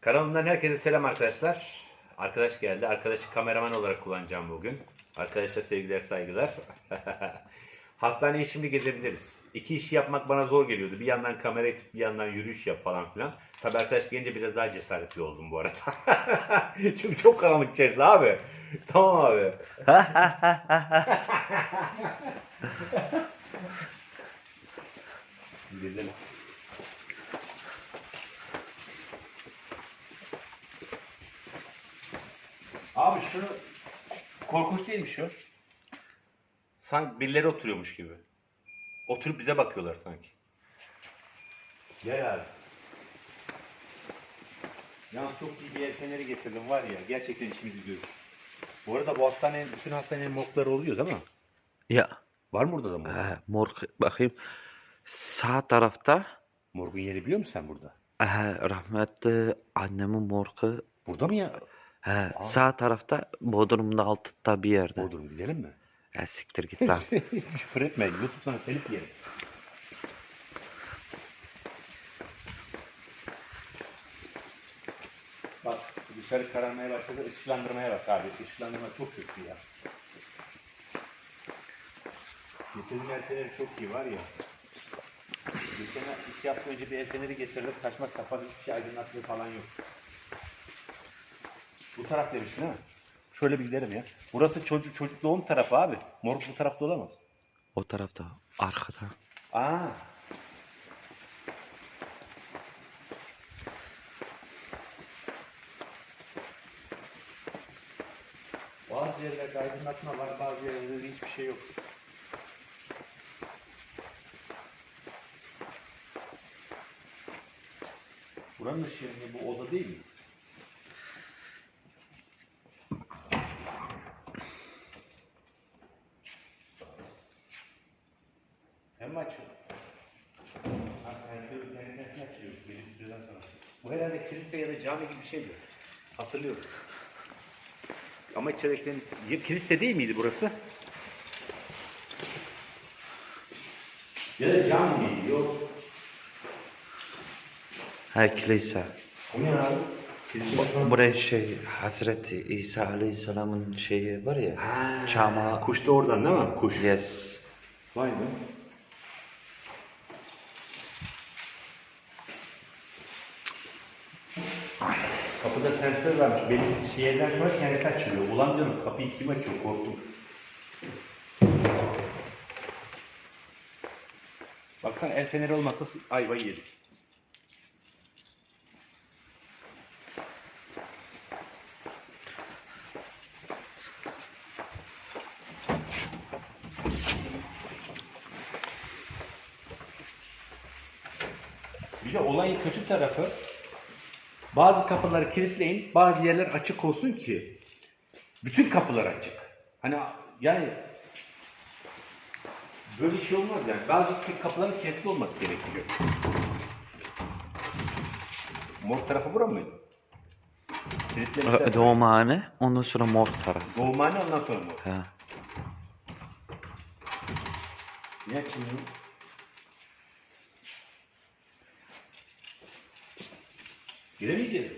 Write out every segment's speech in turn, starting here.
Kanalımdan herkese selam arkadaşlar. Arkadaş geldi. Arkadaşı kameraman olarak kullanacağım bugün. Arkadaşlar sevgiler saygılar. Hastaneyi şimdi gezebiliriz. İki işi yapmak bana zor geliyordu. Bir yandan kamerayı tut, bir yandan yürüyüş yap falan filan. Tabi arkadaş gelince biraz daha cesaretli oldum bu arada. Çünkü çok karanlık içerisi abi. Tamam abi. Gidelim. Şunu korkunç değil mi şu? Sanki birileri oturuyormuş gibi. Oturup bize bakıyorlar sanki. Gel abi. Yalnız çok iyi bir el feneri getirdim var ya. Gerçekten içimizi görür. Bu arada bu hastanenin, bütün hastanenin morgları oluyor değil mi? Ya Var mı burada da morg? e, morg bakayım sağ tarafta Morgun yeri biliyor musun sen burada? e, rahmetli annemin morgu Burada mı ya? E, sağ tarafta Bodrum'da altta bir yerde. Bodrum gidelim mi? Ya siktir git lan. Küfür etme. YouTube'dan telif yerim. Bak dışarı kararmaya başladı. Işıklandırmaya bak abi. Işıklandırma çok kötü ya. Getirdiğin el feneri çok iyi var ya. Geçen iki hafta önce bir el feneri getirdim. Saçma sapan hiçbir şey aydınlattığı falan yok. Bu taraf demiştin değil mi? Şöyle bir gidelim ya. Burası çocuk çocuk doğum tarafı abi. Moruk bu tarafta olamaz. o tarafta arkada. Aa. Bazı yerlerde aydınlatma var, bazı yerlerde hiçbir şey yok. Buranın ışığı bu oda değil mi? Sen mi açıyorsun? Ha, sen açıyormuş belli bir süreden sonra. Bu herhalde kilise ya da cami gibi bir şeydi. Hatırlıyorum. Ama içeridekilerin... Kilise değil miydi burası? Ya da cami miydi? Yok. Ha kilise. O ne abi? Buraya şey Hazreti İsa Aleyhisselam'ın şeyi var ya. Ha, Çama. Kuş da oradan değil mi? Kuş. Yes. Vay be. Kapıda sensör varmış. Belli şeylerden sonra kendisi açılıyor. Ulan diyorum kapıyı kim açıyor? Korktum. Baksana el feneri olmasa ayvayı yedik. Bir de olayın kötü tarafı bazı kapıları kilitleyin, bazı yerler açık olsun ki bütün kapılar açık. Hani yani böyle şey olmaz yani. Bazı kapıların kilitli olması gerekiyor. Mor tarafı bura mıydı? Kilitlemişler. Doğumhane ondan sonra mor taraf. Doğumhane ondan sonra mor. Ha. Niye açılmıyor? Gire mi gidelim?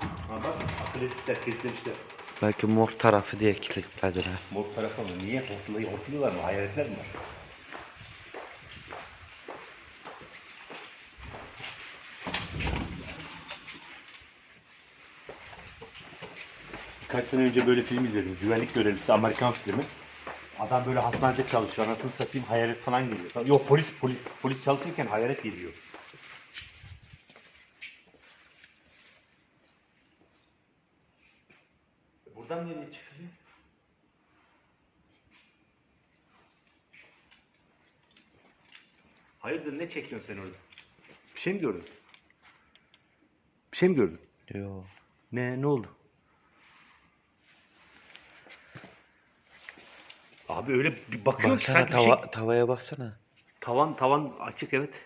Ha bak atletikler kilitlemişler. Belki mor tarafı diye kilitlediler. Mor tarafı mı? Niye? Hortluyor, hortluyorlar mı? Hayaletler mi var? Birkaç sene önce böyle film izledim. Güvenlik görevlisi Amerikan filmi. Adam böyle hastanede çalışıyor. Anasını satayım hayalet falan geliyor. Yok polis polis polis çalışırken hayalet geliyor. Hayırdır ne çekiyorsun sen orada? Bir şey mi gördün? Bir şey mi gördün? Yo. Ne ne oldu? Abi öyle bir bakıyorum ki Baksana sanki bir şey... tava, tavaya baksana. Tavan tavan açık evet.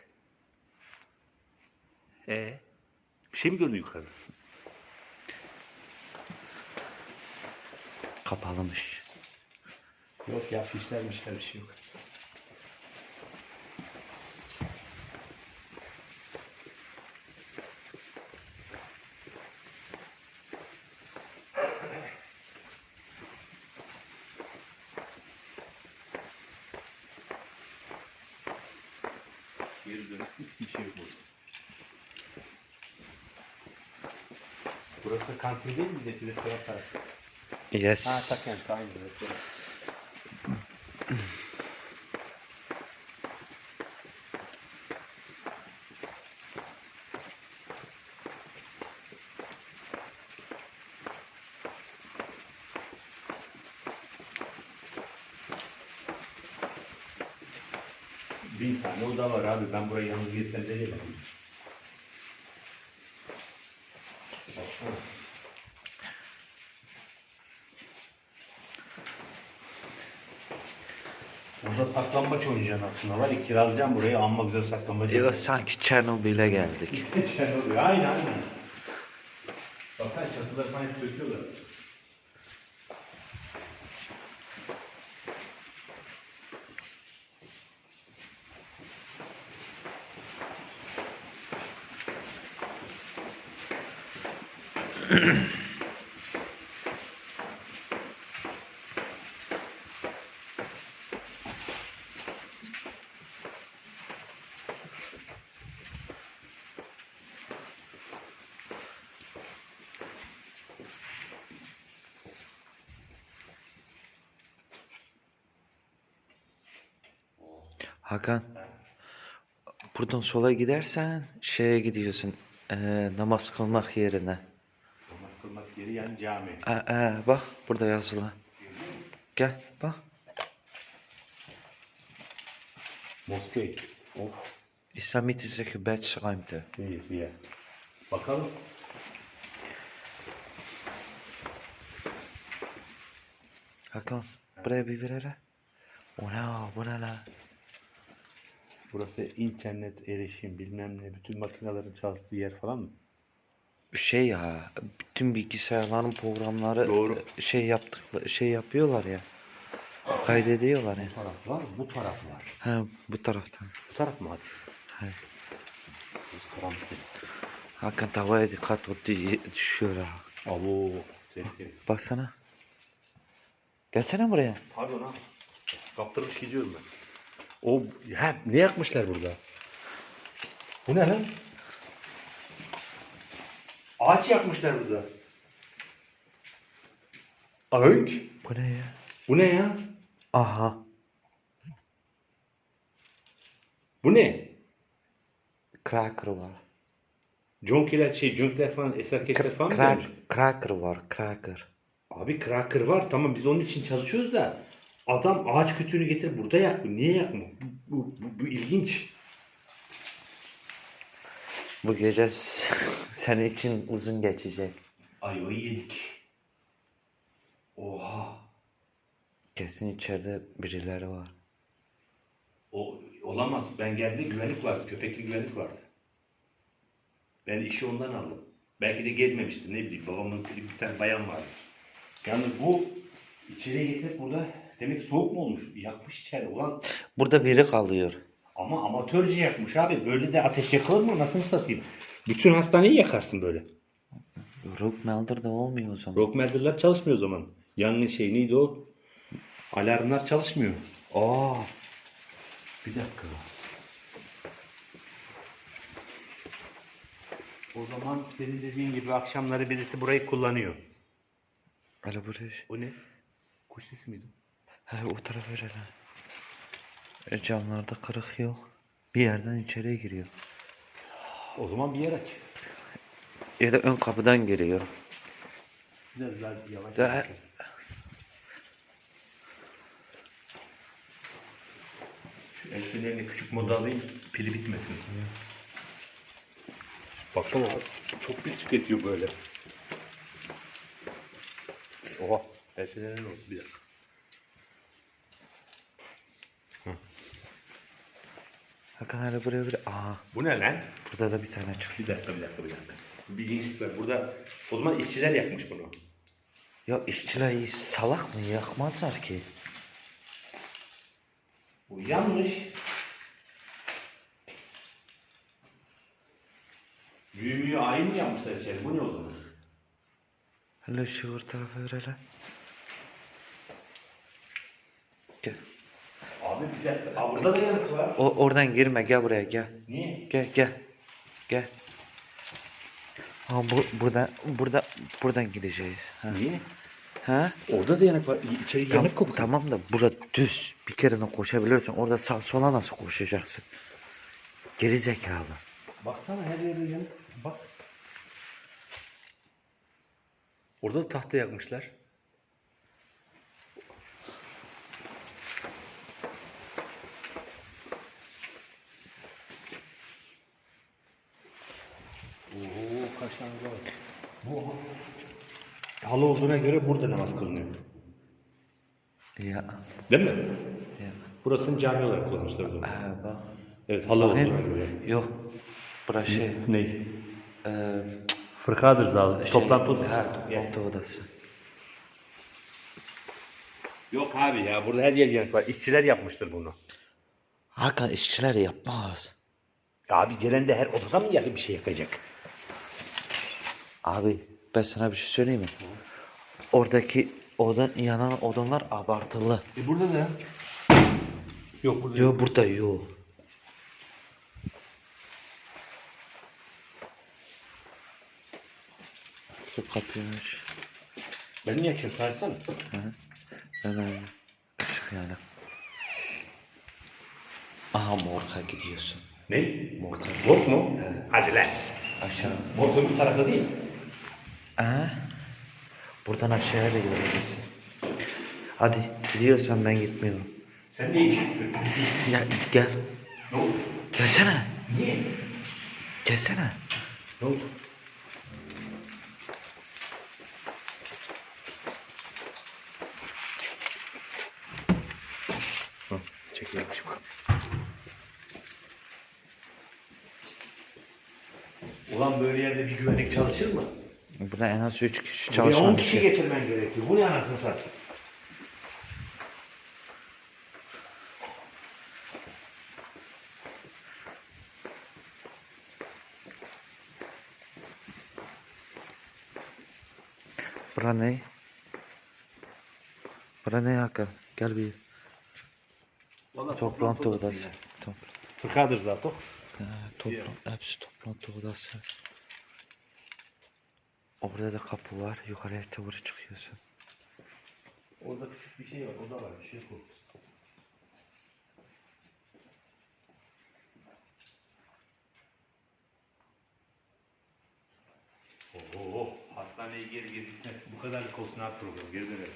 Ee, bir şey mi gördün yukarıda? Kapalımış. Yok ya fişler mişler bir şey yok. geri dönüp hiçbir şey yok burada. Burası kantin değil mi? Bizdeki restoran tarafı. Yes. Ha tak yani aynı restoran. Bin tane oda var abi. Ben buraya yalnız girsem de gelemem. Burada saklambaç oynayacaksın aslında var ya kiralayacağım burayı amma güzel saklambaç Yo, sanki Çernobil'e geldik. Geçen oluyor aynen aynen. Bakın çatıları falan hep söküyorlar. Hakan. Buradan sola gidersen şeye gidiyorsun. eee, namaz kılmak yerine. Yeri yani cami. Aa, aa, bak burada yazılı. Gel bak. Moskey. Of. İslamiyet'e Gebetsruimte. İyi bir yer. Bakalım. Hakan buraya bir ver hele. O ne o, bu ne la? Burası internet erişim bilmem ne bütün makinelerin çalıştığı yer falan mı? Şey ya bütün bilgisayarların programları Doğru. şey yaptık şey yapıyorlar ya. Kaydediyorlar ya. Bu taraf var, bu taraf var. Ha bu taraftan. Bu taraf mı hadi? Hayır. Biz karanlık yeriz. Hakan tavaya dikkat o düşüyor ha. Abo. Tehlikeli. Baksana. Gelsene buraya. Pardon ha. Kaptırmış gidiyorum ben. O ha, ne yakmışlar burada? Bu ne lan? Ağaç yakmışlar burada. Ağaç? Bu ne ya? Bu ne ya? Aha. Bu ne? Cracker var. Jonkiler şey jonkler falan eserkeşler falan mı gelmiş? Crack, cracker var. Cracker. Abi cracker var tamam biz onun için çalışıyoruz da adam ağaç kütüğünü getirip burada yakmıyor. Niye yakmıyor? Bu, bu, bu, bu ilginç. Bu gece senin için uzun geçecek. Ayvayı yedik. Oha. Kesin içeride birileri var. O olamaz. Ben geldiğimde güvenlik vardı. Köpekli güvenlik vardı. Ben işi ondan aldım. Belki de gezmemiştim ne bileyim. Babamın bir, tane bayan vardı. Yalnız bu içeriye getirip burada demek soğuk mu olmuş? Yakmış içeride. Ulan Burada biri kalıyor. Ama amatörce yakmış abi. Böyle de ateş yakılır mı? Nasıl satayım? Bütün hastaneyi yakarsın böyle. Rock Melder de olmuyor o zaman. Rock melderler çalışmıyor o zaman. Yangın şey neydi o? Alarmlar çalışmıyor. Aa. Bir dakika. O zaman senin dediğin gibi akşamları birisi burayı kullanıyor. Hele buraya. O ne? Kuş sesi miydi? Hele o tarafa ver hele. E, camlarda kırık yok. Bir yerden içeriye giriyor. O zaman bir yer aç. Ya da ön kapıdan giriyor. Biraz daha yavaş. El fenerini küçük moda alayım, pili bitmesin. Baksana çok pil tüketiyor böyle. Oha, el fenerin oldu bir dakika. Hakan hele buraya bir. Aha Bu ne lan? burada da bir tane çıktı. Bir dakika, bir dakika, bir dakika. Bir değişiklik var. Burada o zaman işçiler yakmış bunu. Ya işçiler iyi salak mı? Yakmazlar ki. Bu yanlış. Büyümüğü ayin mi yapmışlar içeri? Bu ne o zaman? Hele şu o tarafa ver hele. Gel. Abi bir dakika. Aa, burada da yanık var. O oradan girme gel buraya gel. Niye? Gel gel. Gel. Ha bu burada burada buradan gideceğiz. Ha. Niye? Ha? Orada da yanık var. İçeri Tamam, yanık kokuyor. tamam da burada düz bir kere de koşabilirsin. Orada sağ sola nasıl koşacaksın? Geri zekalı. Baksana her yerde yanık. Bak. Orada da tahta yakmışlar. Oo kaç tane var. Bu halı olduğuna göre burada namaz kılınıyor. Ya. Değil mi? Ya. Burasını cami olarak kullanmışlar o zaman. Ha, bak. Evet halı olduğuna Bakayım. göre. Yok. Burası şey. Ne? eee, Fırkadır zaten. şey, Toplantı odası. Ha, toplantı odası. Yok abi ya burada her yer yanık var. İşçiler yapmıştır bunu. Hakan işçiler yapmaz. Abi gelen de her odada mı yakı bir şey yakacak? Abi ben sana bir şey söyleyeyim mi? Oradaki odan yanan odunlar abartılı. E burada da. Yok burada. Yok burada yok. Şu kapıyı aç. Ben niye yakıyorum? Sarsana. Hemen ışık yani. Aha morka gidiyorsun. Ne? Morka. Yok mu? Hadi lan. Aşağı. Morgun bu tarafta değil. Aha. Buradan aşağıya da gidebilirsin. Hadi gidiyorsan ben gitmiyorum. Sen niye gidiyorsun? Ya gel. Ne oldu? Gelsene. Niye? Gelsene. Ne oldu? Hı, Çekiyormuş bakalım. Ulan böyle yerde bir güvenlik çalışır mı? Burada en az 3 kişi Buraya 10 çalışan kişi getirmen gerekiyor. Bu ne anasını satayım? Bura ne? Bura ne Hakan? Gel bir toplantı odası. Topla. Fırkadır zaten. Ha, topla. Hepsi toplantı odası. Orada da kapı var. Yukarıya doğru çıkıyorsun. Orada küçük bir şey var. O da var. Bir şey yok. Oo, hastaneye geri geri gitmez. Bu kadarlık olsun abi program. Geri dönelim.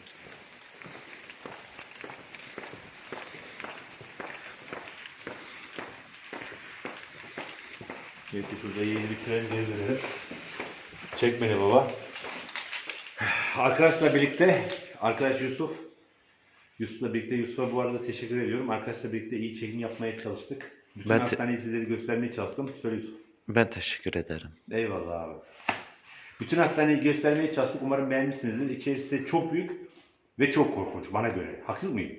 Neyse şurada yayını bitirelim geri dönelim. Çek beni baba. Arkadaşla birlikte, arkadaş Yusuf. Yusuf'la birlikte, Yusuf'a bu arada teşekkür ediyorum. Arkadaşla birlikte iyi çekim yapmaya çalıştık. Bütün Ben hastaneyi sizlere göstermeye çalıştım. Söyle Yusuf. Ben teşekkür ederim. Eyvallah abi. Bütün hastaneyi göstermeye çalıştık. Umarım beğenmişsinizdir. İçerisi çok büyük ve çok korkunç bana göre. Haksız mıyım?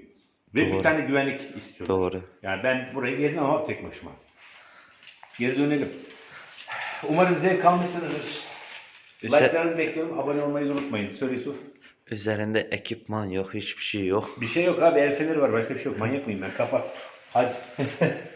Ve bir Doğru. tane güvenlik istiyorum. Doğru. Yani ben burayı gezmem ama tek başıma. Geri dönelim. Umarım zevk almışsınızdır. Like'larınızı bekliyorum. Abone olmayı unutmayın. Söyle Yusuf. Üzerinde ekipman yok, hiçbir şey yok. Bir şey yok abi. El feneri var. Başka bir şey yok. Manyak mıyım ben? Kapat. Hadi.